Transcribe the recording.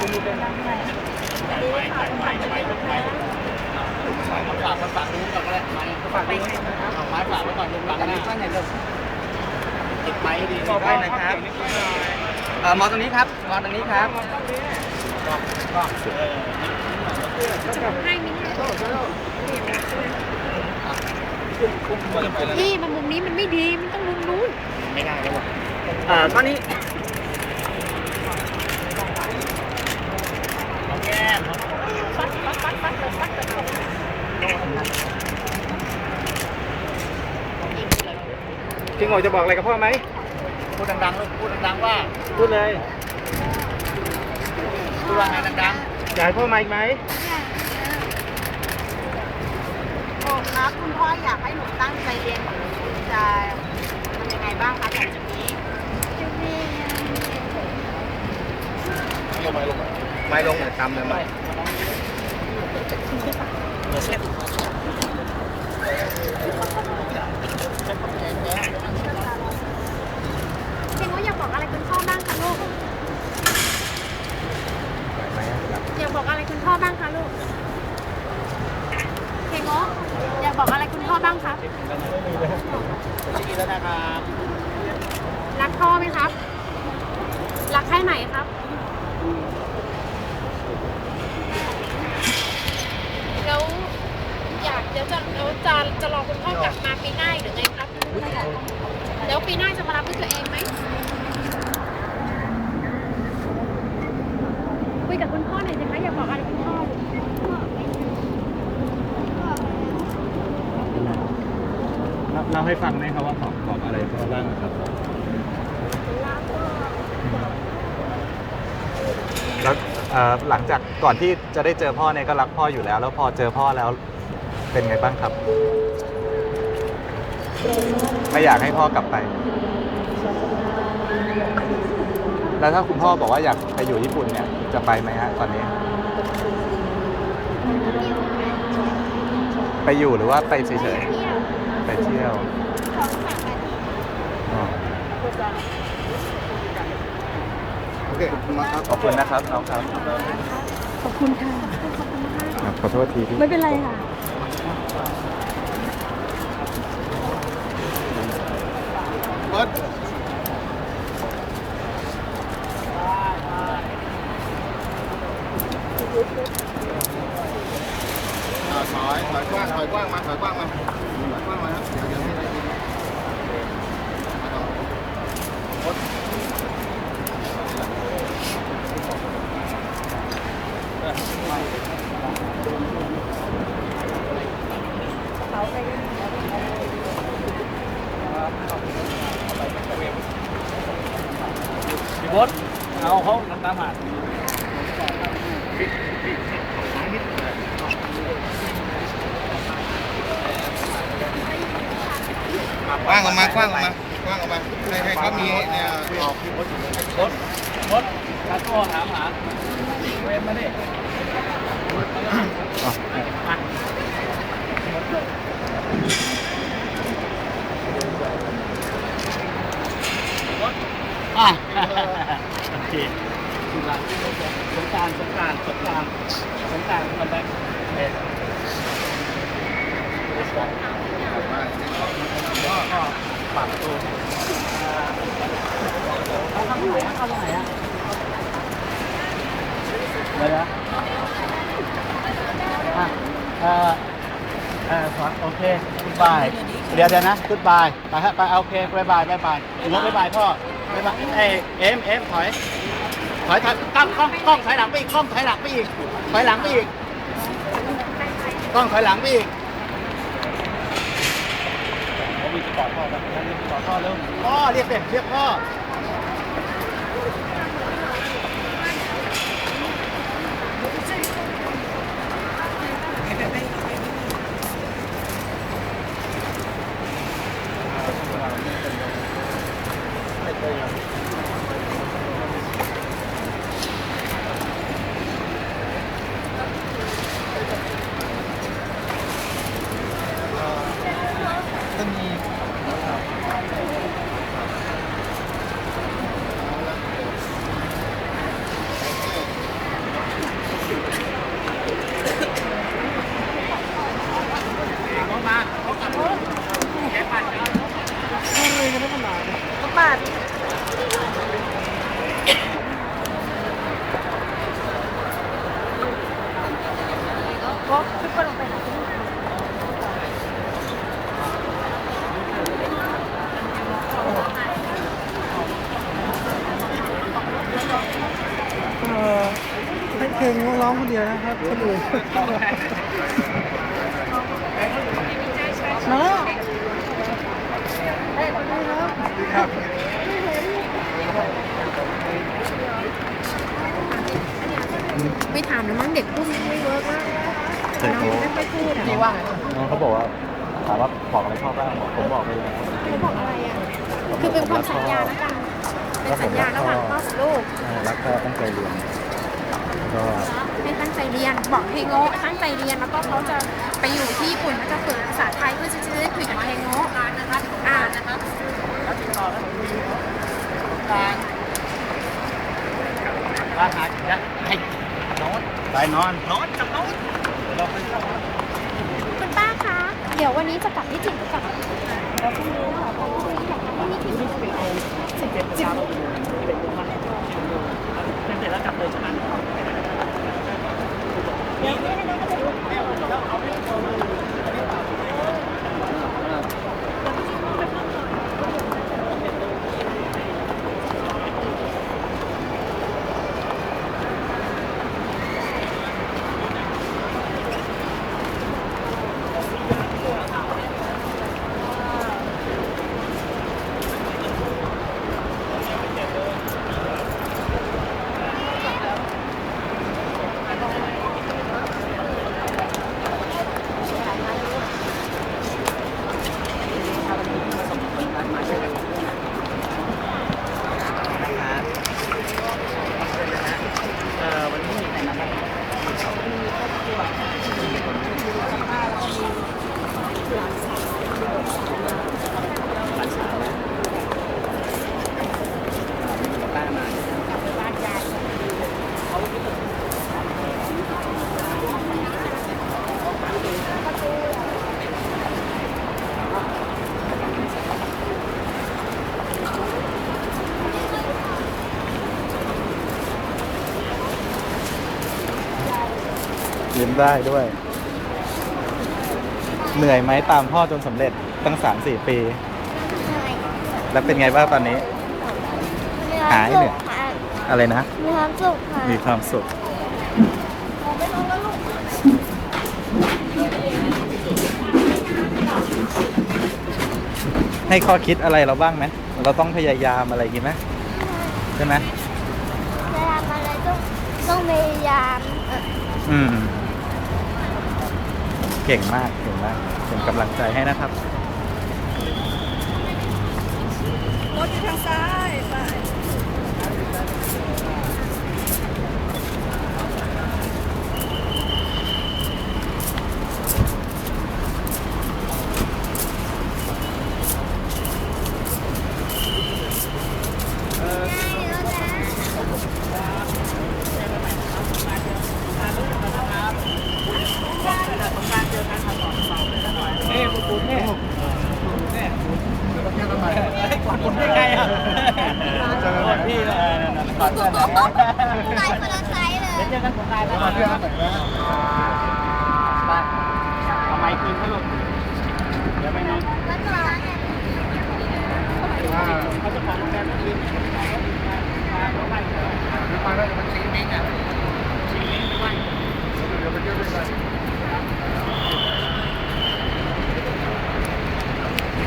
ฝากฝากนู้นก่อนก็ได้ไม้ฝากไม้เอาไม้ฝากไว้ก่อนลงหลังนะข้างในเริ่มติดไม้ดีขอไปหน่อยครับเอ่อมองตรงนี้ครับมองตรงนี้ครับให้มินี่ยพี่มันมุมนี้มันไม่ดี มันต้องมุมนู้นไม่ได้แล้วว่ะเอ่อก้อนนี้ แก้ม จริงเหรอจะบอกอะไรกับพ่อไหม พูดดังๆลูกพูดดังๆว่าพูดเลย พูดว่าไงดังอยากให้พ่อมาอีกไหมโอ้ครับคุณพ่ออยากให้หนูตั้งใจเรียนหนูจะทำยังไงบ้างคะหลังจากนี้ ๆ ลงไปลงไป ไม่ลงเหมือนตำเลยไหมเพียงว่าอยากบอกอะไรคุณพ่อบ้างคะลูก อยากบอกอะไรคุณพ่อบ้างคะลูกเพลงโออยากบอกอะไรคุณพ่อบ้างครับดีแล้วนะครับ รักพ่อไหมครับ รักแค่ไหนครับ แล้วอยากเดี๋ยวจะแล้วจะจะรอคุณพ่อกลับมา ปีหน้าอีกหรือไงครับแล้วปีหน้าจะมารับด้วยตัวเองไหมคุยกับคุณพ่อหน่อยสิคะอยากบอกอะไรคุณพ่อเล่าให้ฟังไหมครับว่าของของอะไรพ่อบ้างครับแล้วเอ่อหลังจากก่อนที่จะได้เจอพ่อเนี่ยก็รักพ่ออยู่แล้ว แล้วพอเจอพ่อแล้วเป็นไงบ้างครับ ไม่อยากให้พ่อกลับไป แล้วถ้าคุณพ่อบอกว่าอยากไปอยู่ญี่ปุ่นเนี่ย จะไปไหมฮะตอนนี้ ไปอยู่หรือว่าไปเฉยๆ ไปเที่ยวอ๋อโอเคมาครับขอบคุณนะครับน้องครับ ขอบคุณค่ะครับขอโทษทีที่ ไม่เป็นไรค่ะ เบิร์ดอ่าถอยถอยกว้างถอยกว้างมาถอยกว้างมาถอยกว้างมาครับเดี๋ยวเดี๋ยวไม่ได้ยินมาต่อ พี่ บดเอาเขาตามหากว้างออกมากว้างออกมากว้างออกมาให้ให้เขามีเนี่ยออกบดบดการโต้ถามหาเวนมาดิ อะโอเคสุดละสงการสงการสงการสงการมันได้เอ๊ะก็ก็ปากประตูเขาทำไหนเขาทำไหนอะเลยนะอะเออเออสอนโอเคกุดบายเดี๋ยวเดี๋ยวนะกุดบายไปฮะไปโอเคบายบายบายบายถึงแล้วบายบายพ่อ บายบายเอ้ยเอ็มเอ็มถอย ถอยถอยกล้องกล้องกล้องถอยหลังไปอีกกล้องถอยหลังไปอีกถอยหลังไปอีกกล้องถอยหลังไปอีกเขามีจะกอดพ่อครับเรียกกอดพ่อเร็วพ่อเรียกเด็กเรียกพ่อ よろしくお願いします。 เดียวนะครับคนอื่นมาแล้วไม่ถามแล้วมั้งเด็กพูดไม่เวิร์กมากเด็กน้เขาองไม่ค่อยพูดอะนี่ว่าไงน้องเขาบอกว่าถามว่าบอกอะไรพ่อบ้างบอกผมบอกไปแล้วเขาบอกอะไรอะคือเป็นความสัญญาแล้วกันเป็นสัญญาระหว่างพ่อกับลูกใช่รักพ่อตั้งใจเรียน ก็ให้ตั้งใจเรียนบอกเฮโงะตั้งใจเรียนแล้วก็เขาจะไปอยู่ที่ญี่ปุ่นเขาจะฝึกภาษาไทยเพื่อที่จะได้คุยกับเฮโงะนะคะอ่านนะคะแล้วติดต่อแล้วคุยการอาหาจะให้นอนไปนอนนอนกับนอนเราไปนอนคุณป้าคะเดี๋ยววันนี้จะกลับที่จิตรหรือกลับแล้วพรุ่งนี้ค่ะพรุ่งนี้ค่ะพรุ่งนี้ที่จิตรสิบเจ็ดสิบเอ็ดโมงมันเสร็จแล้วกลับเลยใช่ไหม เอ่อวันนี้มีใครมาบ้างหลานสาวนะมีป้ามา ยิ้มได้ด้วย เหนื่อยไหมตามพ่อจนสำเร็จตั้งสามสี่ปี แล้วเป็นไงบ้างตอนนี้ หายเหนื่อย อะไรนะ มีความสุขค่ะมีความสุข ให้ข้อคิดอะไรเราบ้างไหมเราต้องพยายามอะไรอย่างงี้ไหมใช่ไหมเวลาอะไรต้องต้องพยายามเอ่ออืมเก่งมากเก่งมากเป็นกำลังใจให้นะครับ รถอยู่ทางซ้ายไป นะคะเพื่นไปเอาไม้คืนให้ลูกเดี๋ยวไม่นอนเขาจะขอโรงแรมคืนมาแล้วไปมาแล้วมันชิงเม้งอะชิงเม้งไปเดี๋ยวไปเที่ยวด้วยกัน